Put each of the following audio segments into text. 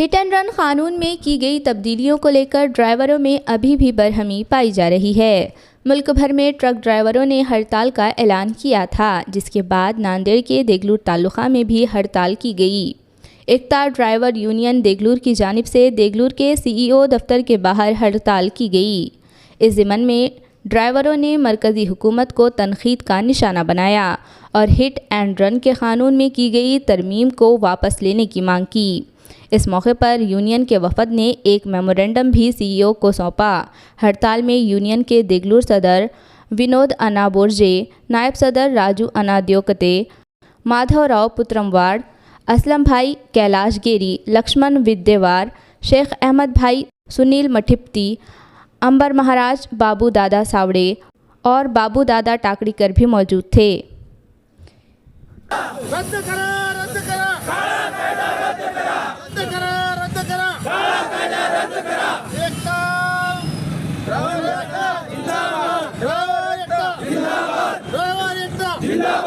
Hit end run कानून में की गई तब्दीलियों को लेकर ड्राइवरों में अभी भी बरहमी पाई जा रही है। मुल्क भर में ट्रक ड्राइवरों ने हड़ताल का ऐलान किया था, जिसके बाद नांदेड़ के देगलूर तालुका में भी हड़ताल की गई। एकता ड्राइवर यूनियन देगलूर की जानब से देगलूर के सीईओ दफ्तर के बाहर हड़ताल की गई। इस ज़िमन में ड्राइवरों ने मरकज़ी हुकूमत को तनखीद का निशाना बनाया और हिट एंड रन के कानून में की गई तरमीम को वापस लेने की मांग की। इस मौके पर यूनियन के वफद ने एक मेमोरेंडम भी सीईओ को सौंपा। हड़ताल में यूनियन के देगलूर सदर विनोद अना बोर्जे नायब सदर राजू अना द्योकते माधवराव पुत्रमवाड़ असलम भाई कैलाश गेरी, लक्ष्मण विद्यवार, शेख अहमद भाई सुनील मठिप्ती, अंबर महाराज बाबू दादा सावड़े और बाबू दादा टाकड़ीकर भी मौजूद थे।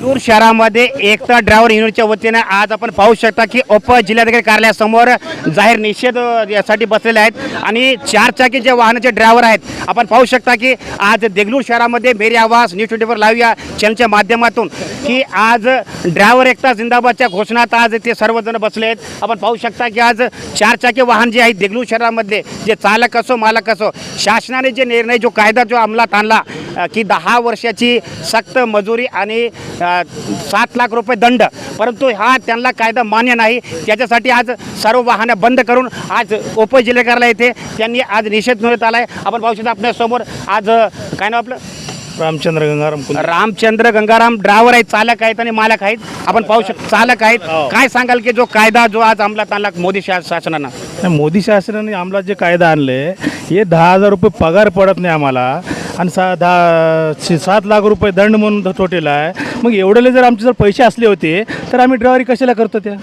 दूर शहरामध्ये एकता ड्रायव्हर युनिटच्या वतीने आज आपण पाहू शकता की उप जिल्हाधिकारी कार्यालयासमोर जाहीर निषेध यासाठी बसलेले आहेत. आणि चारचाकी जे वाहनाचे ड्रायव्हर आहेत आपण पाहू शकता की आज देगलूर शहरामध्ये मेरी आवाज न्यूज ट्वेंटीवर लाईव्ह या चॅनलच्या माध्यमातून की आज ड्रायव्हर एकता जिंदाबादच्या घोषणात आज ते सर्वजण बसले आहेत. आपण पाहू शकता की आज चारचाकी वाहन जे आहेत देगलूर शहरामध्ये जे चालक असो मालक असो शासनाने जे निर्णय जो कायदा जो अंमलात आणला की दहा वर्षाची सक्त मजुरी आणि सात लाख रुपये दंड. परंतु हा त्यांना कायदा मान्य नाही. त्याच्यासाठी आज सर्व वाहनं बंद करून आज उपजिल्हाधिकाऱ्याला येथे त्यांनी आज निषेध नोंदवत आला आहे आपण पाहू शकता आपल्यासमोर आज काय नाव आपलं? रामचंद्र गंगाराम रामचंद्र गंगाराम ड्रायव्हर आहेत चालक आहेत आणि मालक आहेत. आपण पाहू शकतो चालक आहेत. काय सांगाल की जो कायदा जो आज अंमलात आणला मोदी शा- शासनानं? मोदी शासनाने अंमलात जे कायदा आणले हे दहा हजार रुपये पगार पडत नाही आम्हाला. आणि सा दहा सात लाख रुपये दंड म्हणून टोटेला आहे. मग एवढेले जर आमचे जर पैसे असले होते तर आम्ही ड्रायव्हरी कशाला करतो त्या?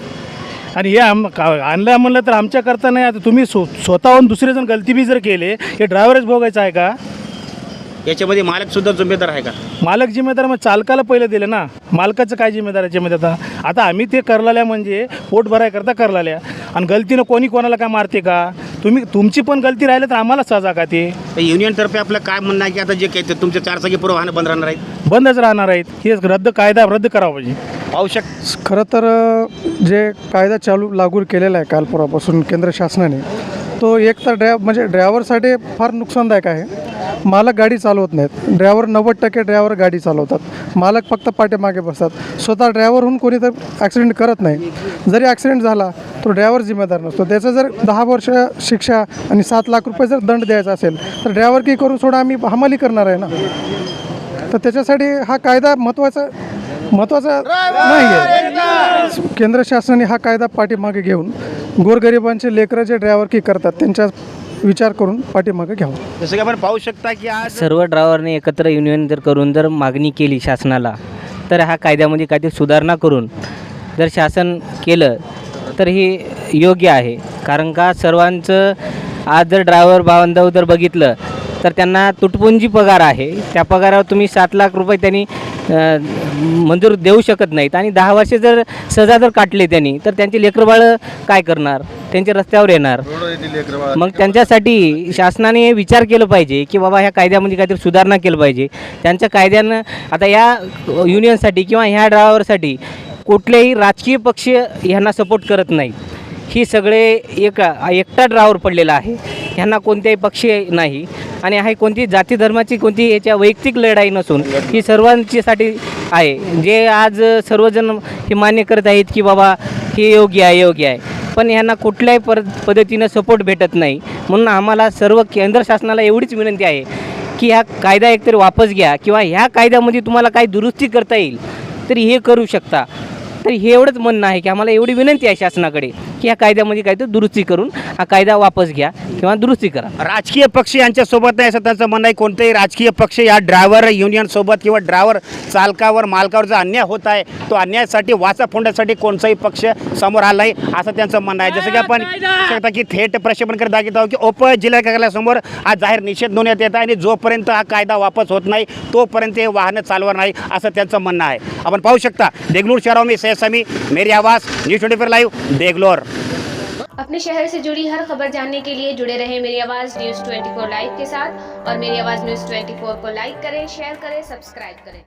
आणि हे आम का आणलं म्हणलं तर आमच्याकरता नाही. आता तुम्ही स्व स्वतःहून दुसरे जण गलती बी जर केले हे ड्रायव्हरच भोगायचं आहे का? याच्यामध्ये मालक सुद्धा जिम्मेदार आहे का? मालक जिम्मेदार मग चालकाला पहिलं दिलं ना. मालकाचं काय जिम्मेदार आहे याच्यामध्ये आता? आता आम्ही ते करलाल्या म्हणजे पोट भरायकरता करलाल्या. आणि गलतीनं कोणी कोणाला काय मारते का? तुम्ही तुमची पण गलती राहिली तर आम्हाला सजा का ते? तर युनियनतर्फे आपलं काय म्हणणं आहे की आता जे काही ते तुमचे चारचाकी पूर्व वाहनं बंद राहणार आहेत? बंदच राहणार आहेत. हे रद्द कायदा रद्द करावा पाहिजे. पाहू शक खरं तर अ, जे कायदा चालू लागू केलेला आहे काल परवापासून केंद्र शासनाने तो एक तर ड्राय म्हणजे ड्रायव्हरसाठी फार नुकसानदायक आहे. मालक गाडी चालवत नाहीत. ड्रायव्हर नव्वद टक्के ड्रायव्हर गाडी चालवतात. मालक फक्त पाठीमागे बसतात. स्वतः ड्रायव्हरहून कोणी तर ॲक्सिडेंट करत नाही. जरी ॲक्सिडेंट झाला तो ड्रायव्हर जिम्मेदार नसतो. त्याचं जर दहा वर्ष शिक्षा आणि सात लाख रुपये जर दंड द्यायचा असेल तर ड्रायव्हर की करून सोडा आम्ही हमाली करणार आहे ना? तर त्याच्यासाठी हा कायदा महत्त्वाचा महत्त्वाचा नाही आहे. केंद्र शासनाने हा कायदा पाठीमागे घेऊन गोरगरिबांचे लेकरं जे ड्रायव्हर की करतात त्यांचा विचार करून पाठीमागे घ्यावं. जसं की आपण पाहू शकता की आज सर्व ड्रायव्हरने एकत्र युनियन जर करून जर मागणी केली शासनाला तर ह्या कायद्यामध्ये काहीतरी सुधारणा करून जर शासन केलं तर हे योग्य आहे. कारण का सर्वांचं आज जर ड्रायव्हर बांधव जर बघितलं तर त्यांना तुटपुंजी पगार आहे. त्या पगारावर तुम्ही सात लाख रुपये त्यांनी मंजूर देऊ शकत नाहीत. आणि दहा वर्षे जर सजा जर काटले त्यांनी तर त्यांचे लेकरबाळं काय करणार? त्यांच्या रस्त्यावर येणार. मग त्यांच्यासाठी शासनाने विचार केलं पाहिजे की बाबा ह्या कायद्यामध्ये काहीतरी सुधारणा केलं पाहिजे. त्यांच्या कायद्यानं आता या युनियनसाठी किंवा ह्या ड्रायव्हरसाठी कुठलेही राजकीय पक्ष ह्यांना सपोर्ट करत नाही. ही सगळे एक एकटा ड्रावर पडलेला आहे. ह्यांना कोणत्याही पक्ष नाही. आणि आहे कोणती जाती धर्माची कोणती याच्या वैयक्तिक लढाई नसून ही सर्वांच्यासाठी आहे. जे आज सर्वजण हे मान्य करत आहेत की बाबा हे योग्य आहे योग्य आहे. पण ह्यांना कुठल्याही पर पद्धतीनं सपोर्ट भेटत नाही. म्हणून आम्हाला सर्व केंद्र शासनाला एवढीच विनंती आहे की ह्या कायदा एकतरी वापस घ्या किंवा ह्या कायद्यामध्ये तुम्हाला काही दुरुस्ती करता येईल तरी हे करू शकता. तर हे एवढंच म्हणणं आहे की आम्हाला एवढी विनंती आहे शासनाकडे. की या कायद्यामध्ये काहीतरी दुरुस्ती करून हा कायदा वापस घ्या किंवा दुरुस्ती करा. राजकीय पक्ष यांच्यासोबत नाही असं त्यांचं म्हणणं आहे. कोणतेही राजकीय पक्ष या ड्रायव्हर युनियन सोबत किंवा ड्रायव्हर चालकावर मालकावर जो अन्याय होत आहे तो अन्यायासाठी वाचा फोडण्यासाठी कोणताही पक्ष समोर आला नाही असं त्यांचं म्हणणं आहे. जसं की आपण शकता की थेट प्रक्षेपण करत दाखवत आहोत की ओप जिल्हा कार्यालयासमोर हा जाहीर निषेध नोंदण्यात येत आहे आणि जोपर्यंत हा कायदा वापस होत नाही तोपर्यंत हे वाहनं चालवणार नाही असं त्यांचं म्हणणं आहे. आपण पाहू शकता देगलूर शहरावर मी Syed Meri Awaz news twenty four live Degloor. अपने शहर से जुड़ी हर खबर जानने के लिए जुड़े रहे मेरी आवाज़ न्यूज़ 24 लाइव के साथ और मेरी आवाज़ न्यूज़ 24 को लाइक करें शेयर करें सब्सक्राइब करें।